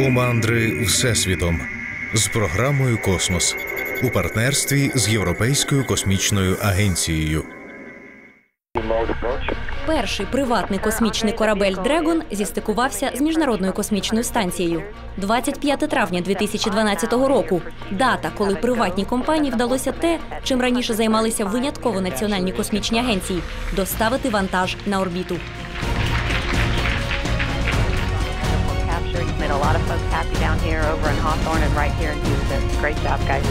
У мандри Всесвітом з програмою Космос у партнерстві з Європейською космічною агенцією. Перший приватний космічний корабель Дрегон зістикувався з міжнародною космічною станцією 25 травня 2012 року. Дата, коли приватній компанії вдалося те, чим раніше займалися винятково національні космічні агенції доставити вантаж на орбіту. Here over in Hawthorne and right here in Houston. Great job, guys.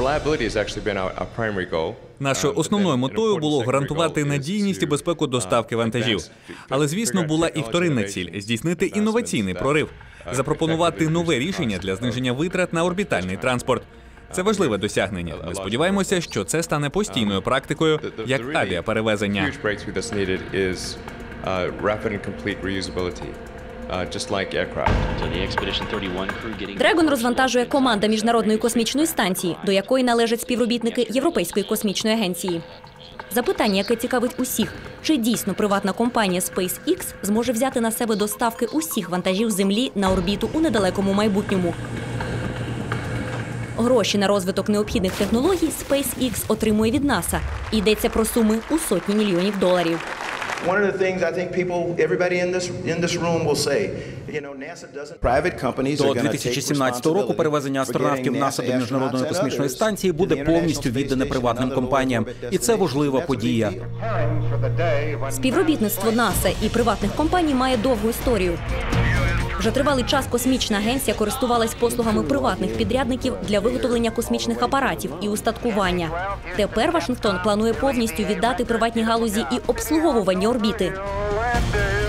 Reliability has actually been our, our primary goal. Нашою Um, основною метою було гарантувати надійність і безпеку uh, доставки вантажів. Але звісно, була і вторинна ціль здійснити інноваційний прорив, uh, запропонувати нове рішення для зниження витрат на орбітальний транспорт. Це важливе досягнення. Ми сподіваємося, що це стане постійною практикою як авіаперевезення. Uh, rapid and complete reusability, uh, just like aircraft. So the Expedition 31 crew getting Дрегон розвантажує команда міжнародної космічної станції, до якої належать співробітники Європейської космічної агенції. Запитання, яке цікавить усіх, чи дійсно приватна компанія SpaceX зможе взяти на себе доставки усіх вантажів Землі на орбіту у недалекому майбутньому. Гроші на розвиток необхідних технологій SpaceX отримує від НАСА. Йдеться про суми у сотні мільйонів доларів. One of the things I think people, everybody in this in this room will say, you know, NASA doesn't. Private companies До 2017 року перевезення астронавтів НАСА до міжнародної космічної станції буде повністю віддане приватним компаніям, і це важлива подія. Співробітництво НАСА і приватних компаній має довгу історію. Вже тривалий час космічна агенція користувалась послугами приватних підрядників для виготовлення космічних апаратів і устаткування. Тепер Вашингтон планує повністю віддати приватній галузі і обслуговування орбіти.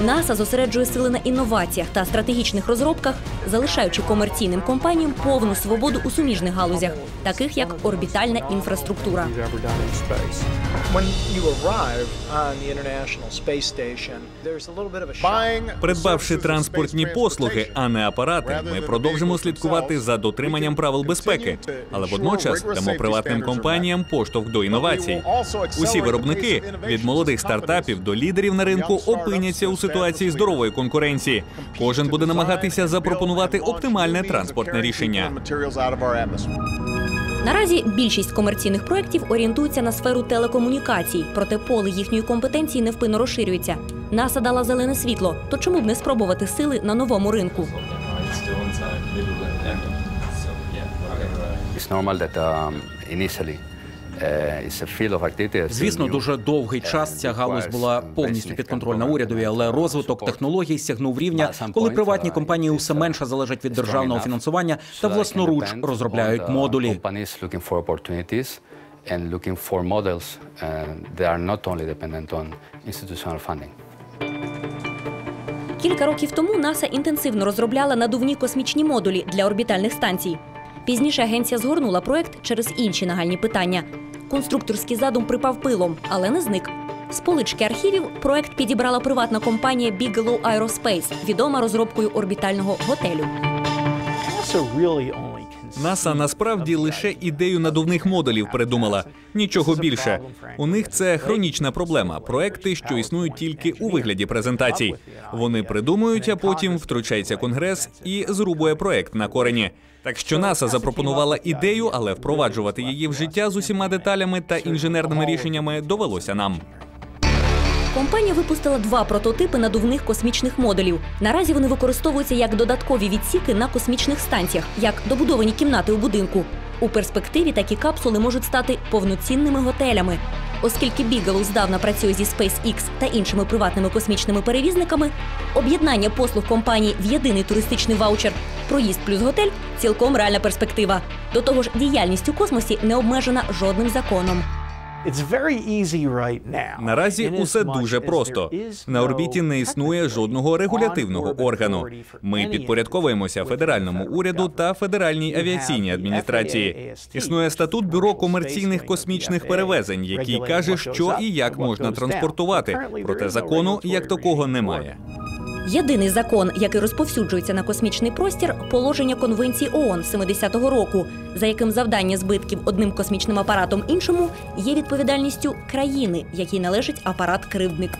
НАСА зосереджує сили на інноваціях та стратегічних розробках, залишаючи комерційним компаніям повну свободу у суміжних галузях, таких як орбітальна інфраструктура. Придбавши транспортні послуги, а не апарати, ми продовжимо слідкувати за дотриманням правил безпеки, але водночас дамо приватним компаніям поштовх до інновацій. Усі виробники від молодих стартапів до лідерів на ринку опиняться у ситуації здорової конкуренції. Кожен буде намагатися запропонувати оптимальне транспортне рішення. Наразі більшість комерційних проєктів орієнтуються на сферу телекомунікацій, проте поле їхньої компетенції невпинно розширюється. НАСА дала зелене світло, то чому б не спробувати сили на новому ринку? It's normal that um, initially Звісно, дуже довгий час ця галузь була повністю підконтрольна урядові, але розвиток технологій сягнув рівня, коли приватні компанії усе менше залежать від державного фінансування та власноруч розробляють модулі. For opportunities and looking for models uh, that are not only dependent on institutional funding. Кілька років тому НАСА інтенсивно розробляла надувні космічні модулі для орбітальних станцій. Пізніше агенція згорнула проект через інші нагальні питання. Конструкторський задум припав пилом, але не зник. З полички архівів проект підібрала приватна компанія Bigelow Aerospace, відома розробкою орбітального готелю. НАСА насправді лише ідею надувних модулів придумала. Нічого більше. У них це хронічна проблема. Проекти, що існують тільки у вигляді презентацій. Вони придумують, а потім втручається конгрес і зрубує проект на корені. Так що НАСА запропонувала ідею, але впроваджувати її в життя з усіма деталями та інженерними рішеннями довелося нам. Компанія випустила два прототипи надувних космічних модулів. Наразі вони використовуються як додаткові відсіки на космічних станціях, як добудовані кімнати у будинку. У перспективі такі капсули можуть стати повноцінними готелями. Оскільки Bigelow здавна працює зі SpaceX та іншими приватними космічними перевізниками, об'єднання послуг компанії в єдиний туристичний ваучер проїзд плюс готель цілком реальна перспектива. До того ж, діяльність у космосі не обмежена жодним законом. Наразі усе дуже просто. На орбіті не існує жодного регулятивного органу. Ми підпорядковуємося федеральному уряду та федеральній авіаційній адміністрації. Існує статут бюро комерційних космічних перевезень, який каже, що і як можна транспортувати. Проте закону як такого немає. Єдиний закон, який розповсюджується на космічний простір, положення Конвенції ООН 70-го року, за яким завдання збитків одним космічним апаратом іншому є відповідальністю країни, якій належить апарат-кривдник.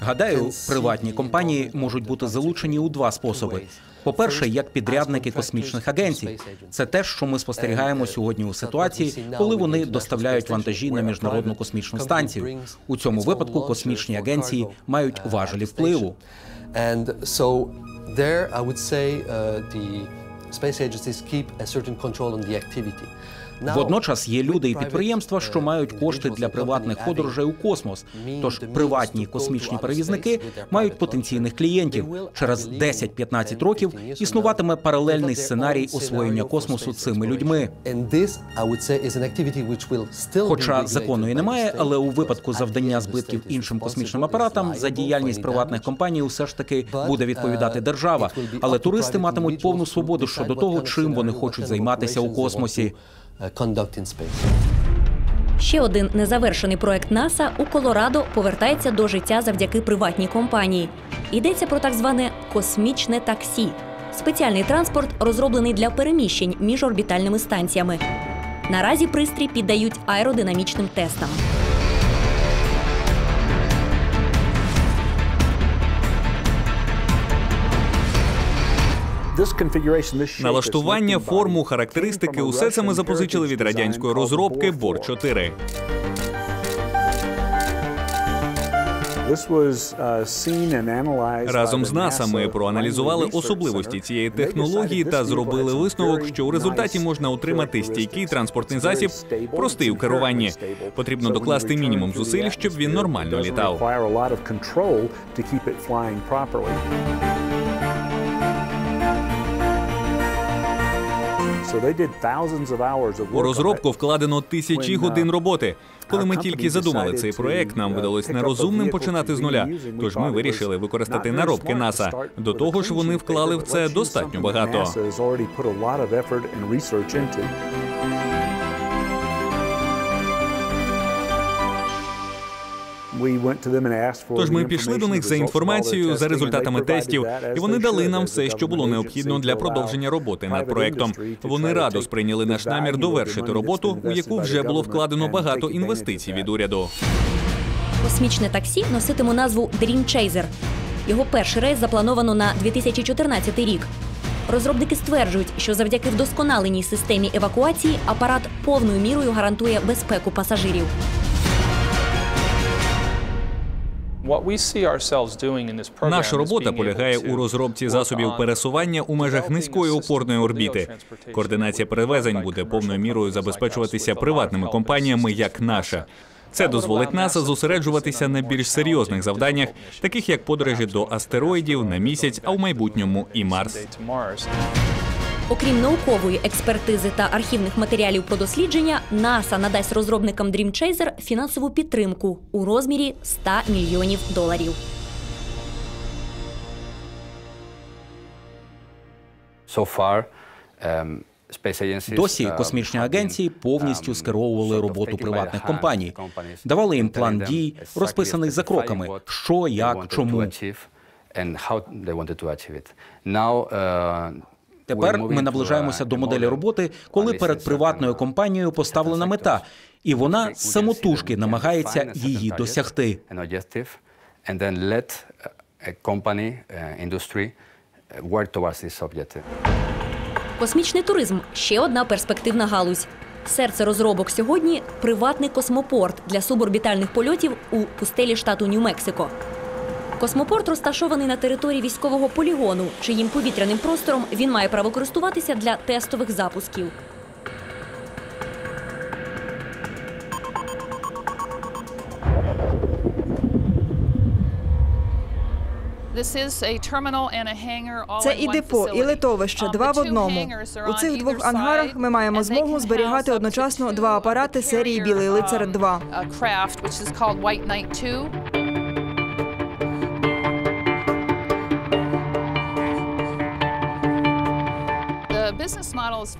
Гадаю, приватні компанії можуть бути залучені у два способи. По-перше, як підрядники космічних агенцій, це те, що ми спостерігаємо сьогодні у ситуації, коли вони доставляють вантажі на міжнародну космічну станцію. У цьому випадку космічні агенції мають важелі впливу. Uh, space agencies keep a certain control on the activity. Водночас є люди і підприємства, що мають кошти для приватних подорожей у космос. Тож приватні космічні перевізники мають потенційних клієнтів. Через 10-15 років існуватиме паралельний сценарій освоєння космосу цими людьми. Хоча закону і немає, але у випадку завдання збитків іншим космічним апаратам за діяльність приватних компаній усе ж таки буде відповідати uh, держава. Але туристи матимуть повну свободу щодо того, чим вони хочуть займатися у космосі. Uh, conduct in space. Ще один незавершений проект НАСА у Колорадо повертається до життя завдяки приватній компанії. Йдеться про так зване космічне таксі. Спеціальний транспорт розроблений для переміщень між орбітальними станціями. Наразі пристрій піддають аеродинамічним тестам. Налаштування, форму, характеристики усе це ми запозичили від радянської розробки Бор 4 Разом з НАСА ми проаналізували особливості цієї технології та зробили висновок, що у результаті можна отримати стійкий транспортний засіб, простий у керуванні. Потрібно докласти мінімум зусиль, щоб він нормально літав. У розробку вкладено тисячі годин роботи. Коли ми тільки задумали цей проект, нам видалось нерозумним починати з нуля. Тож ми вирішили використати наробки НАСА. До того ж, вони вклали в це достатньо багато. Тож ми пішли до них за інформацією за результатами тестів, і вони дали нам все, що було необхідно для продовження роботи над проектом. Вони радо сприйняли наш намір довершити роботу, у яку вже було вкладено багато інвестицій від уряду. Космічне таксі носитиме назву Dream Chaser. Його перший рейс заплановано на 2014 рік. Розробники стверджують, що завдяки вдосконаленій системі евакуації апарат повною мірою гарантує безпеку пасажирів. Наша робота полягає у розробці засобів пересування у межах низької опорної орбіти. Координація перевезень буде повною мірою забезпечуватися приватними компаніями, як наша. Це дозволить НАСА зосереджуватися на більш серйозних завданнях, таких як подорожі до астероїдів на місяць, а в майбутньому і Марс. Окрім наукової експертизи та архівних матеріалів про дослідження, НАСА надасть розробникам Dream Chaser фінансову підтримку у розмірі 100 мільйонів доларів. So far, um, Досі uh, космічні агенції повністю um, скеровували роботу приватних компаній, давали їм план дій, розписаний за кроками, що, як, чому. Тепер ми наближаємося до моделі роботи, коли перед приватною компанією поставлена мета, і вона самотужки намагається її досягти. This objective. Космічний туризм ще одна перспективна галузь. Серце розробок сьогодні приватний космопорт для суборбітальних польотів у пустелі штату Нью-Мексико. Космопорт розташований на території військового полігону, чиїм повітряним простором він має право користуватися для тестових запусків. Це і депо, і литовище, два в одному. У цих двох ангарах ми маємо змогу зберігати одночасно два апарати серії Білий лицар 2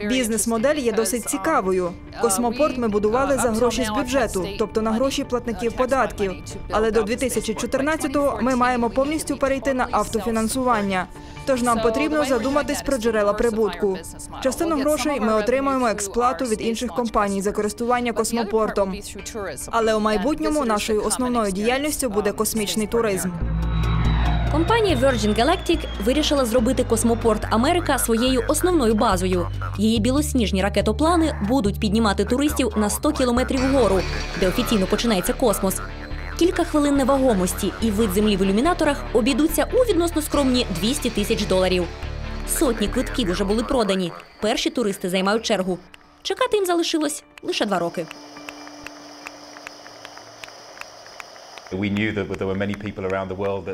Бізнес-модель є досить цікавою. Космопорт ми будували за гроші з бюджету, тобто на гроші платників податків. Але до 2014-го ми маємо повністю перейти на автофінансування. Тож нам потрібно задуматись про джерела прибутку. Частину грошей ми отримаємо експлату від інших компаній за користування космопортом. Але у майбутньому нашою основною діяльністю буде космічний туризм. Компанія Virgin Galactic вирішила зробити космопорт Америка своєю основною базою. Її білосніжні ракетоплани будуть піднімати туристів на 100 кілометрів вгору, де офіційно починається космос. Кілька хвилин невагомості і вид землі в ілюмінаторах обійдуться у відносно скромні 200 тисяч доларів. Сотні квитків уже були продані. Перші туристи займають чергу. Чекати їм залишилось лише два роки.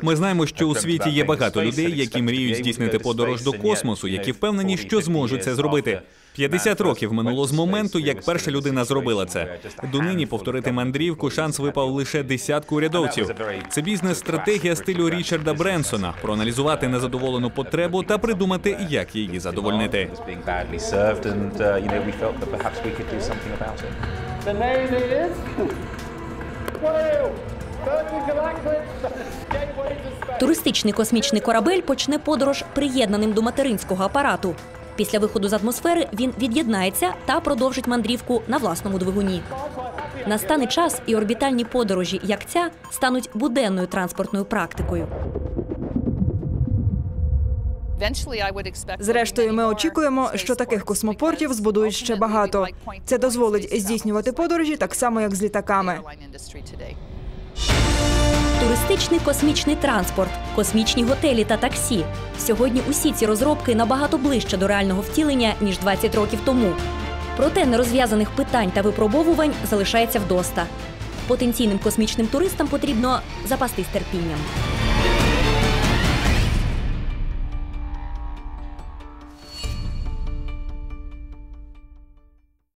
Ми знаємо, що у світі є багато людей, які мріють здійснити подорож до космосу, які впевнені, що зможуть це зробити. 50 років минуло з моменту, як перша людина зробила це. Донині повторити мандрівку шанс випав лише десятку урядовців. Це бізнес-стратегія стилю Річарда Бренсона проаналізувати незадоволену потребу та придумати, як її задовольнити. Туристичний космічний корабель почне подорож приєднаним до материнського апарату. Після виходу з атмосфери він від'єднається та продовжить мандрівку на власному двигуні. Настане час, і орбітальні подорожі, як ця, стануть буденною транспортною практикою. Зрештою, ми очікуємо, що таких космопортів збудують ще багато. Це дозволить здійснювати подорожі так само, як з літаками. Туристичний космічний транспорт, космічні готелі та таксі. Сьогодні усі ці розробки набагато ближче до реального втілення ніж 20 років тому. Проте нерозв'язаних питань та випробовувань залишається вдоста. Потенційним космічним туристам потрібно запастись терпінням.